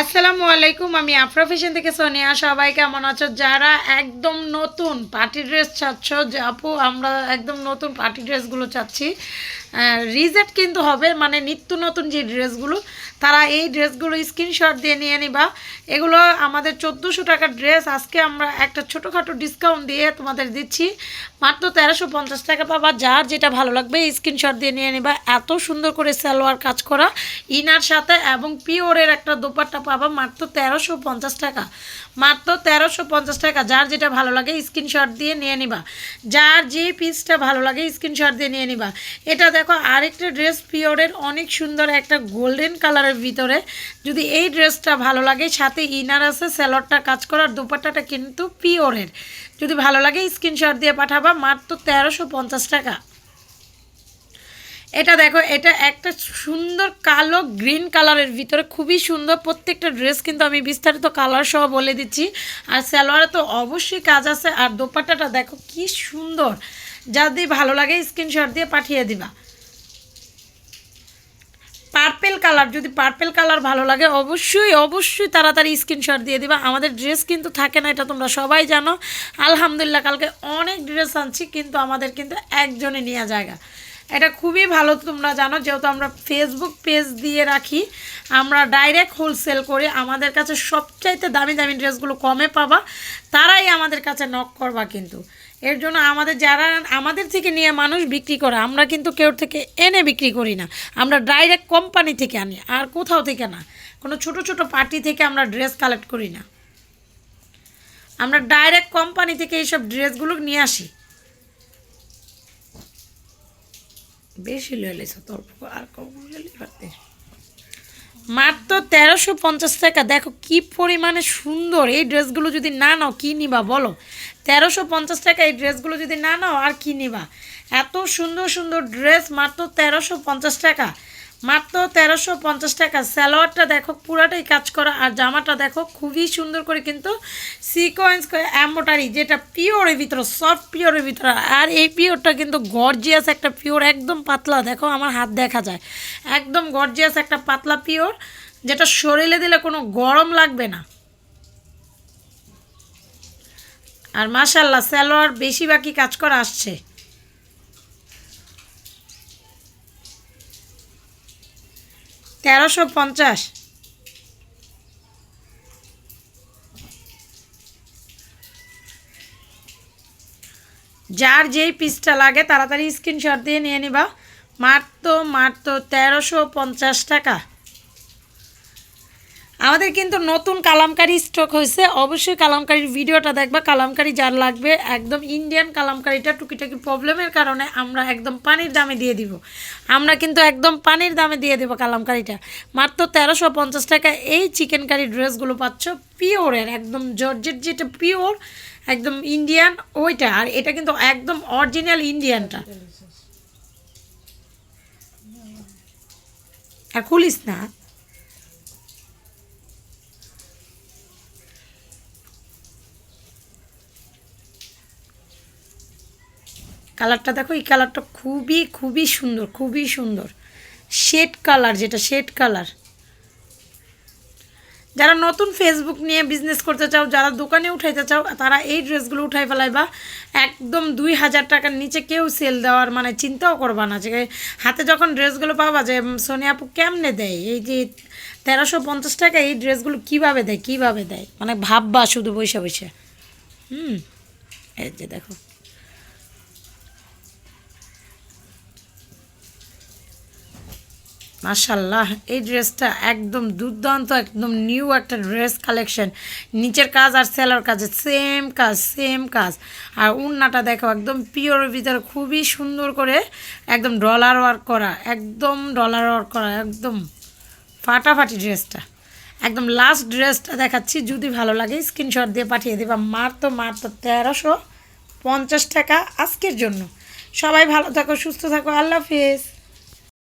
আসসালামু আলাইকুম, আমি আফরা ফ্যাশন থেকে সোনিয়া। সবাই কেমন আছো? যারা একদম নতুন পার্টি ড্রেস চাচ্ছ, যে আপু, আমরা একদম নতুন পার্টি ড্রেসগুলো চাচ্ছি। রিজেক্ট কিন্তু হবে মানে নিত্য নতুন যে ড্রেসগুলো তারা এই ড্রেসগুলো স্ক্রিনশট দিয়ে নিয়ে নিবা। এগুলো আমাদের চোদ্দোশো টাকার ড্রেস। আজকে আমরা একটা ছোটোখাটো ডিসকাউন্ট দিয়ে তোমাদের দিচ্ছি। মাত্র তেরোশো পঞ্চাশ টাকা পাবা। যার যেটা ভালো লাগবে, স্ক্রিনশট দিয়ে নিয়ে নিবা। এত সুন্দর করে সালোয়ার কাজ করা। ইনার সাথে এবং পিওরের একটা দোপাট্টা পাবা মাত্র তেরোশো পঞ্চাশ টাকা। মাত্র তেরোশো পঞ্চাশ টাকা। যার যেটা ভালো লাগে স্ক্রিনশট দিয়ে নিয়ে নিবা। যার যে পিসটা ভালো লাগে স্ক্রিনশট দিয়ে নিয়ে নিবা। এটা দেখো, আরেকটা ড্রেস পিওরের অনেক সুন্দর একটা গোল্ডেন কালারের ভিতরে। যদি এই ড্রেসটা ভালো লাগে, সাথে ইনার আছে স্যালোয়ারটা কাজ করার দোপাট্টাটা কিন্তু পিওরের। যদি ভালো লাগে স্ক্রিনশট দিয়ে পাঠাবা, মাত্র তেরোশো পঞ্চাশ টাকা। এটা দেখো, এটা একটা সুন্দর কালো গ্রিন কালারের ভিতরে, খুবই সুন্দর প্রত্যেকটা ড্রেস কিন্তু আমি বিস্তারিত কালার সহ বলে দিচ্ছি। আর সালোয়ারে তো অবশ্যই কাজ আছে, আর দোপাট্টাটা দেখো কি সুন্দর। যদি ভালো লাগে স্ক্রিনশট দিয়ে পাঠিয়ে দিবা। পার্পেল কালার যদি পার্পেল কালার ভালো লাগে, অবশ্যই অবশ্যই তাড়াতাড়ি স্ক্রিনশট দিয়ে দিবা। আমাদের ড্রেস কিন্তু থাকে না, এটা তোমরা সবাই জানো। আলহামদুলিল্লাহ, কালকে অনেক ড্রেস আনছি, কিন্তু আমাদের কিন্তু একজনে নেওয়া জায়গা। এটা খুবই ভালো তোমরা জানো, যেহেতু আমরা ফেসবুক পেজ দিয়ে রাখি, আমরা ডাইরেক্ট হোলসেল করি আমাদের কাছে সবচাইতে দামি দামি ড্রেসগুলো কমে পাবা, তারাই আমাদের কাছে নক করবা কিন্তু। এর জন্য আমাদের যারা আমাদের থেকে নিয়ে মানুষ বিক্রি করে, আমরা কিন্তু কেউ থেকে এনে বিক্রি করি না। আমরা ডাইরেক্ট কোম্পানি থেকে আনি, আর কোথাও থেকে না। কোনো ছোট ছোট পার্টি থেকে আমরা ড্রেস কালেক্ট করি না। আমরা ডাইরেক্ট কোম্পানি থেকে এইসব ড্রেসগুলো নিয়ে আসি। বেশি লয়ে তোর আর কম পারতে। মাত্র তেরোশো পঞ্চাশ টাকা। দেখো কি পরিমাণে সুন্দর। এই ড্রেসগুলো যদি না নাও, কী নিবা বলো? তেরোশো পঞ্চাশ টাকা এই ড্রেসগুলো যদি না নাও, আর কী নিবা? এত সুন্দর সুন্দর ড্রেস মাত্র তেরোশো পঞ্চাশ টাকা। মাত্র তেরোশো পঞ্চাশ টাকা। সালোয়ারটা দেখো, পুরাটাই কাজ করা আর জামাটা দেখো, খুবই সুন্দর করে কিন্তু সিকোয়েন্স করে অ্যাম্বোটারি যেটা পিওরের ভিতরে সফট পিওরের ভিতরে। আর এই পিওরটা কিন্তু গর্জিয়াস একটা পিওর একদম পাতলা। দেখো, আমার হাত দেখা যায়। একদম গর্জিয়াস একটা পাতলা পিওর যেটা শরীরে দিলে কোনো গরম লাগবে না। আর মাশাল্লাহ সালোয়ার বেশি বাকি কাজ করা আসছে। তেরোশো পঞ্চাশ। যার যেই পিসটা লাগে তাড়াতাড়ি স্ক্রিনশট দিয়ে নিয়ে নিবা। মাত্র মাত্র তেরোশো পঞ্চাশ টাকা। আমাদের কিন্তু নতুন কালামকারি স্টক হয়েছে। অবশ্যই কালামকারির ভিডিওটা দেখবা। কালামকারি যার লাগবে, একদম ইন্ডিয়ান কালামকারিটা টুকিটাকি প্রবলেমের কারণে আমরা একদম পানির দামে দিয়ে দিব। আমরা কিন্তু একদম পানির দামে দিয়ে দেবো কালামকারিটা। মাত্র তেরোশো পঞ্চাশ টাকা এই চিকেন কারি ড্রেসগুলো পাচ্ছ পিওরের একদম জর্জের যেটা পিওর একদম ইন্ডিয়ান ওইটা। আর এটা কিন্তু একদম অরিজিনাল ইন্ডিয়ানটা আর খুলিস না। কালারটা দেখো, এই কালারটা খুবই খুবই সুন্দর খুবই সুন্দর। শেড কালার যেটা, শেড কালার। যারা নতুন ফেসবুক নিয়ে বিজনেস করতে চাও, যারা দোকানে উঠাইতে চাও, তারা এই ড্রেসগুলো উঠাই ফেলাইবা। একদম দুই হাজার টাকার নিচে কেউ সেল দেওয়ার মানে চিন্তাও করবা না। যে হাতে যখন ড্রেসগুলো পাবা, যে সোনিয়া আপু কেমনে দেয়? এই যে তেরোশো পঞ্চাশ টাকা এই ড্রেসগুলো কীভাবে দেয়? কীভাবে দেয়? মানে ভাববা শুধু বসে বসে। হুম, এই যে দেখো। মাশাল্লাহ এই ড্রেসটা একদম দুর্দান্ত, একদম নিউ একটা ড্রেস কালেকশন। নিচের কাজ আর সেলার কাজে, সেম কাজ সেম কাজ। আর উন্নাটা দেখো, একদম পিওরের ভিতরে, খুবই সুন্দর করে একদম ডলার ওয়ার্ক করা, একদম ডলার ওয়ার্ক করা, একদম ফাটাফাটি ড্রেসটা। একদম লাস্ট ড্রেসটা দেখাচ্ছি, যদি ভালো লাগে স্ক্রিনশট দিয়ে পাঠিয়ে দেবা। মাত্র মাত্র তেরোশো পঞ্চাশ টাকা আজকের জন্য। সবাই ভালো থাকো, সুস্থ থাকো, আল্লাহ হাফিজ।